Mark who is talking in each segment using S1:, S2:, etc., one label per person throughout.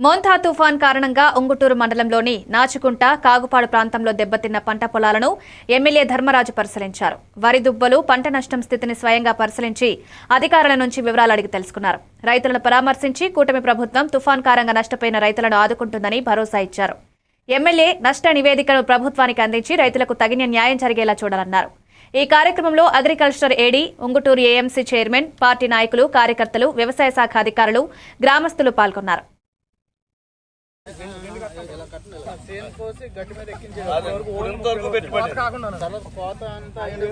S1: Montha తుఫాన్ కారణంగా ఉంగుటూరు మండలంలోని నాచుకుంట కాగుపాడు ప్రాంతంలో దెబ్బతిన్న పంట పొలాలను ఎమ్మెల్యే ధర్మరాజు పరిశీలించారు. వరి దుబ్బలు పంట నష్టం స్థితిని స్వయంగా పరిశీలించి అధికారుల నుంచి వివరాలు అడిగి తెలుసుకున్నారు. రైతులను పరామర్శించి కూటమి ప్రభుత్వం తుఫాన్ కారణంగా నష్టపోయిన రైతులను ఆదుకుంటుందని భరోసా ఇచ్చారు. ఎమ్మెల్యే నష్ట నివేదికను ప్రభుత్వానికి అందించి రైతులకు తగిన న్యాయం జరిగేలా చూడాలన్నారు. ఈ కార్యక్రమంలో agriculture AD Unguturu AMC chairman party నాయకులు కార్యకర్తలు వ్యవసాయ శాఖ అధికారులు గ్రామస్తులు పాల్గొన్నారు.
S2: చేను కోసి గట్టి మీద ఎక్కించేది
S3: ఇంతవరకు
S2: కోత అంతా ఇంకా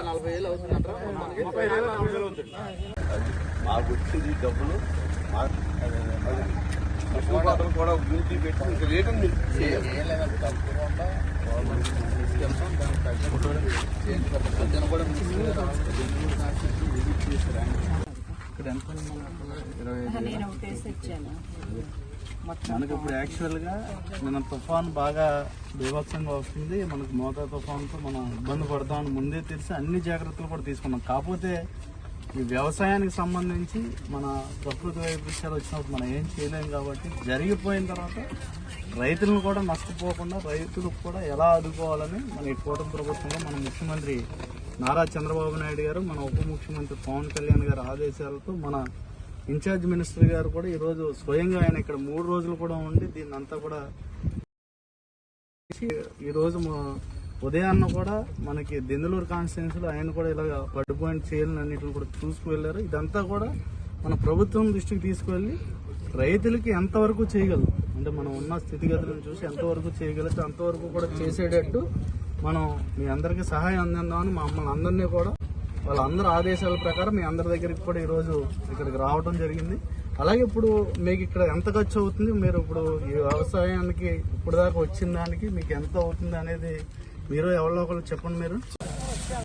S2: నలభై వేలు అవుతుందంటారా మనకి ముప్పై
S3: డబ్బులు కూడా పెట్టి ఇంకా
S2: ఇక్కడ ఎంత ఇరవై మనకి ఇప్పుడు యాక్చువల్గా మన తుఫాన్ బాగా బీభత్సంగా వస్తుంది. మనకు మోతా తుఫాన్తో మనం ఇబ్బంది పడతామని ముందే తెలిసి అన్ని జాగ్రత్తలు కూడా తీసుకున్నాం. కాకపోతే ఈ వ్యవసాయానికి సంబంధించి మన ప్రకృతి వైపరీత్యాలు వచ్చినప్పుడు మనం ఏం చేయలేం కాబట్టి జరిగిపోయిన తర్వాత రైతులను కూడా నష్టపోకుండా రైతులకు కూడా ఎలా ఆదుకోవాలని మన ఈ కూటమి ప్రభుత్వంలో మన ముఖ్యమంత్రి నారా చంద్రబాబు నాయుడు గారు మన ఉప ముఖ్యమంత్రి పవన్ కళ్యాణ్ గారి ఆదేశాలతో మన ఇన్ఛార్జ్ మినిస్టర్ గారు కూడా ఈరోజు స్వయంగా ఆయన ఇక్కడ మూడు రోజులు కూడా ఉండి దీన్ని అంతా కూడా ఈరోజు ఉదయాన్న కూడా మనకి దెందులూరు కాన్స్టిట్యున్సీలో ఆయన కూడా ఇలాగ పడిపోయిన చేయాలని అన్నింటిని కూడా చూసుకువెళ్ళారు ఇదంతా కూడా మన ప్రభుత్వం దృష్టికి తీసుకువెళ్ళి రైతులకి ఎంతవరకు చేయగలం? అంటే మనం ఉన్న స్థితిగతులను చూసి ఎంతవరకు చేయగలిగితే అంతవరకు కూడా చేసేటట్టు మనం మీ అందరికీ సహాయం అందిందామని మమ్మల్ని అందరినీ కూడా వాళ్ళందరి ఆదేశాల ప్రకారం మీ అందరి దగ్గరికి కూడా ఈరోజు ఇక్కడికి రావడం జరిగింది. అలాగే ఇప్పుడు మీకు ఇక్కడ ఎంత ఖర్చు అవుతుంది? మీరు ఇప్పుడు ఈ వ్యవసాయానికి ఇప్పుడు దాకా వచ్చిన దానికి మీకు ఎంత అవుతుంది అనేది మీరు ఎవరో ఒకరు చెప్పండి మీరు.